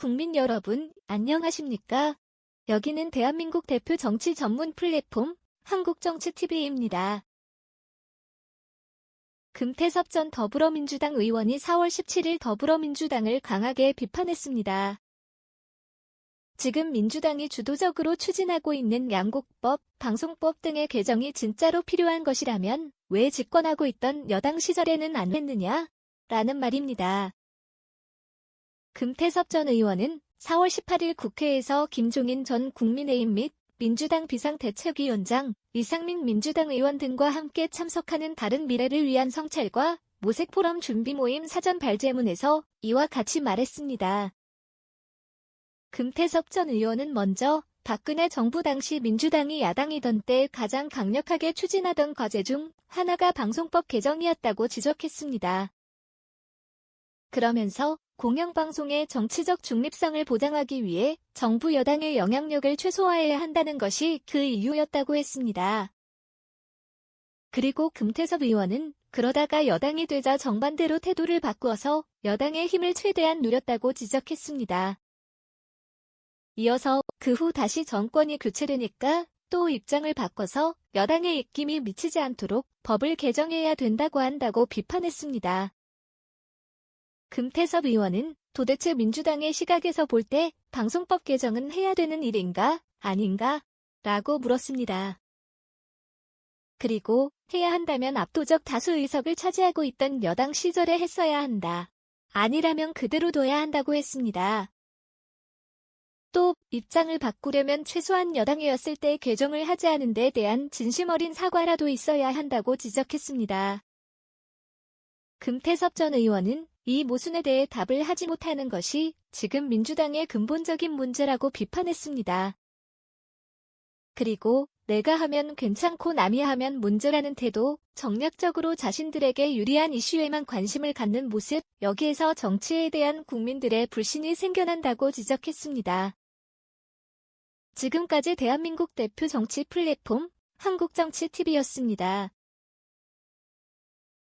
국민 여러분, 안녕하십니까? 여기는 대한민국 대표 정치 전문 플랫폼 한국정치TV입니다. 금태섭 전 더불어민주당 의원이 4월 17일 더불어민주당을 강하게 비판했습니다. 지금 민주당이 주도적으로 추진하고 있는 양곡법, 방송법 등의 개정이 진짜로 필요한 것이라면 왜 집권하고 있던 여당 시절에는 안 했느냐? 라는 말입니다. 금태섭 전 의원은 4월 18일 국회에서 김종인 전 국민의힘 및 민주당 비상대책위원장, 이상민 민주당 의원 등과 함께 참석하는 다른 미래를 위한 성찰과 모색포럼 준비 모임 사전 발제문에서 이와 같이 말했습니다. 금태섭 전 의원은 먼저 박근혜 정부 당시 민주당이 야당이던 때 가장 강력하게 추진하던 과제 중 하나가 방송법 개정이었다고 지적했습니다. 그러면서 공영방송의 정치적 중립성을 보장하기 위해 정부 여당의 영향력을 최소화해야 한다는 것이 그 이유였다고 했습니다. 그리고 금태섭 의원은 그러다가 여당이 되자 정반대로 태도를 바꾸어서 여당의 힘을 최대한 누렸다고 지적했습니다. 이어서 그 후 다시 정권이 교체되니까 또 입장을 바꿔서 여당의 입김이 미치지 않도록 법을 개정해야 된다고 한다고 비판했습니다. 금태섭 의원은 도대체 민주당의 시각에서 볼 때 방송법 개정은 해야 되는 일인가, 아닌가? 라고 물었습니다. 그리고 해야 한다면 압도적 다수 의석을 차지하고 있던 여당 시절에 했어야 한다. 아니라면 그대로 둬야 한다고 했습니다. 또 입장을 바꾸려면 최소한 여당이었을 때 개정을 하지 않은 데 대한 진심 어린 사과라도 있어야 한다고 지적했습니다. 금태섭 전 의원은 이 모순에 대해 답을 하지 못하는 것이 지금 민주당의 근본적인 문제라고 비판했습니다. 그리고 내가 하면 괜찮고 남이 하면 문제라는 태도, 정략적으로 자신들에게 유리한 이슈에만 관심을 갖는 모습, 여기에서 정치에 대한 국민들의 불신이 생겨난다고 지적했습니다. 지금까지 대한민국 대표 정치 플랫폼 한국정치TV였습니다.